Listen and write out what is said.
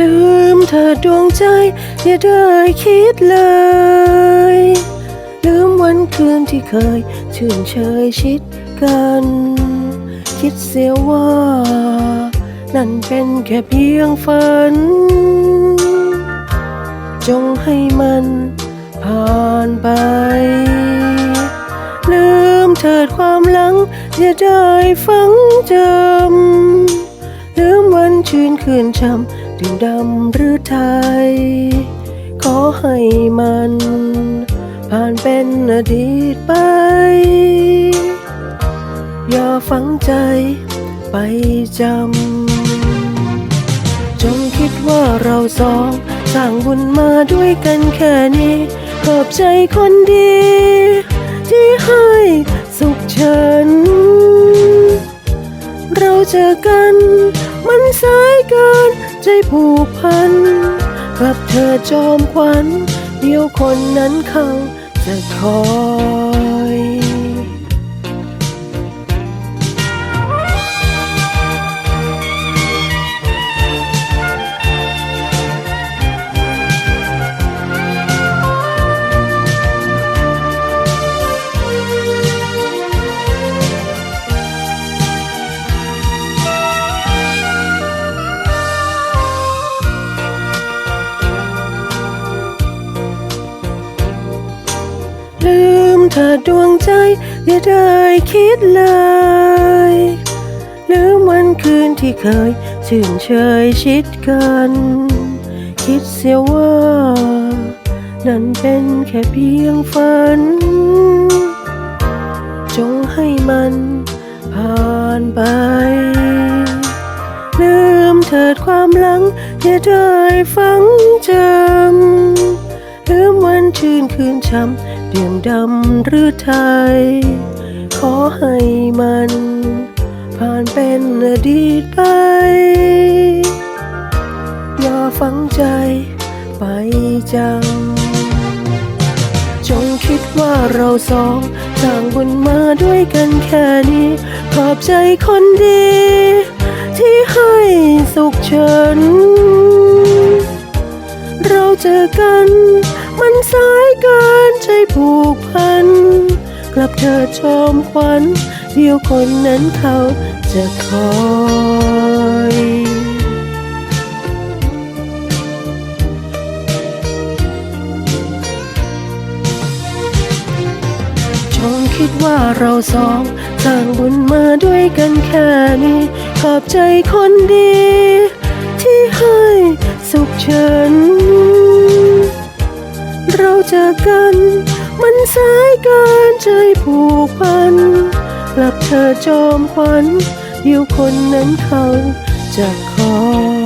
ลืมเธอดวงใจ อย่าได้คิดเลย ลืมวันคืนที่เคย ชื่นเชยชิดกัน คิดเสียว่า นั่นเป็นแค่เพียงฝัน จงให้มันผ่านไป ลืมเถิดความหลัง อย่าได้ฝังจำลืมวันชื่นคืนช่ำ ดื่มดำหรือไทย ขอให้มัน ผ่านเป็นอดีตไป อย่าฝังใจไปจำ จงคิดว่าเราสองสร้างบุญมาด้วยกันแค่นี้ ขอบใจคนดี ที่ให้สุขฉัน เจอกัน มันสายเกินใจผูกพัน กับเธอจอมขวัญเดียวคนนั้นเขาจะขอ ลืมเธอดวงใจ อย่าได้คิดเลยลืมวันคืนที่เคยชื่นเชยชิดกัน คิดเสียว่า นั่นเป็นแค่เพียงฝัน จงให้มันผ่านไป ลืมเถิดความหลัง อย่าได้ฝังจำลืม ชื่นคืนช่ำเดื่มดำหรือไทย ขอให้มัน ผ่านเป็นอดีตไป อย่าฝังใจไปจำจงคิดว่าเราสองสร้างบุญมาด้วยกันแค่นี้ขอบใจคนดี ที่ให้สุขฉัน เราเจอกัน มันสายเกินใจผูกพัน กลับเธอชมขวัญเดียวคนนั้นเขาจะคอยจงคิดว่าเราสองสร้างบุญมาด้วยกันแค่นี้ ขอบใจคนดี ที่ให้สุขฉัน เราเจอกัน มันสายเกินใจผูกพันกลับเธอจอมขวัญอยู่คนนั้นเขาจะคอย